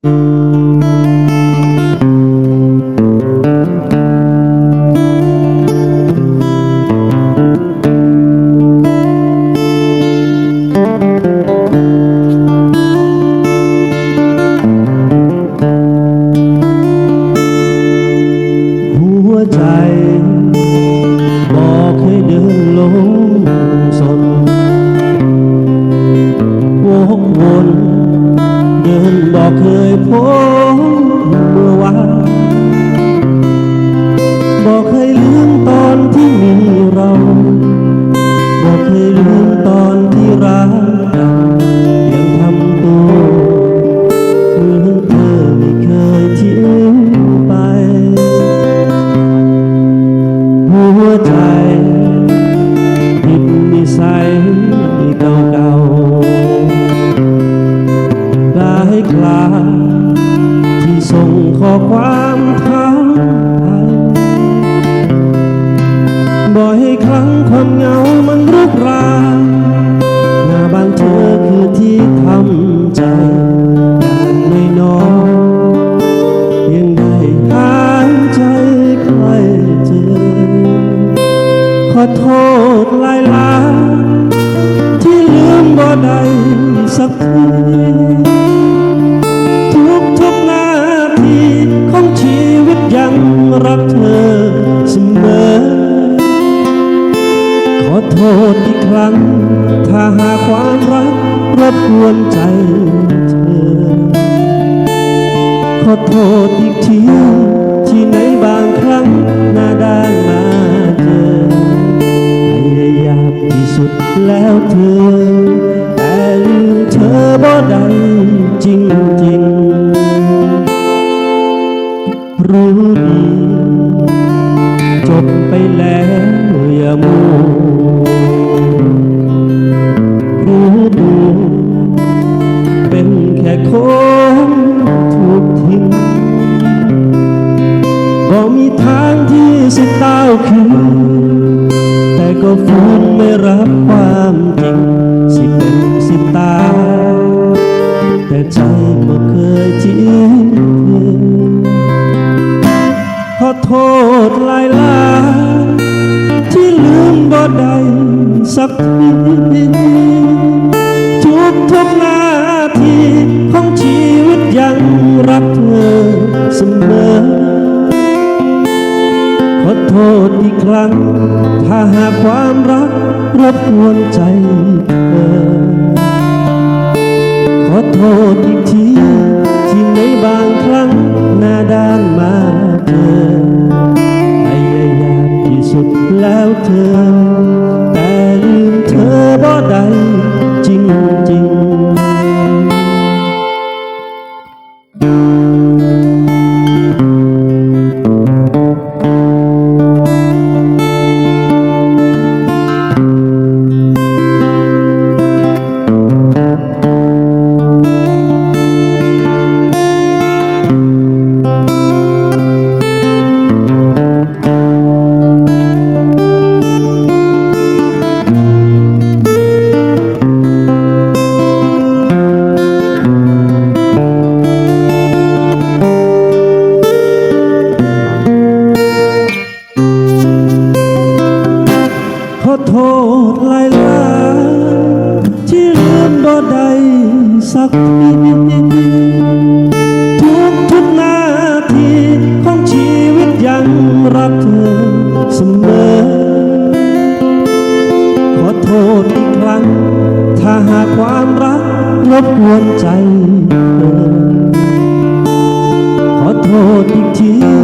หัว ดิน อโทษหลายหลายๆที่ลืมบ่ได้สักทีทุกทุกนาทีของชีวิตยังรักเธอเสมอ ขอโทษอีกครั้ง ถ้าหากความรักรบกวนใจเธอ ขอโทษอีกที เธอแต่ลืมเธอบ่ได้จริงจริงรู้ดีจบไปแล้วอย่ามัวรู้ดูเป็นแค่คนถูกทิ้งก็มีทางที่สิต้าวคืน ฝืนไม่รับความจริง สิเป็นสิตาย แต่ใจก็เคยทิ้งขอโทษหลายหลายที่ลืมบ่ได้สักทีทุกทุกนาทีของชีวิตยังรักเธอเสมอ อีกครั้ง ถ้าหากความรักรบกวนใจเธอขอโทษอีก ได้สักทีทุกทุกนาทีของชีวิตยังรักเธอเสมอ ขอโทษอีกครั้ง ถ้าหากความรักรบกวนใจเธอขอโทษอีกที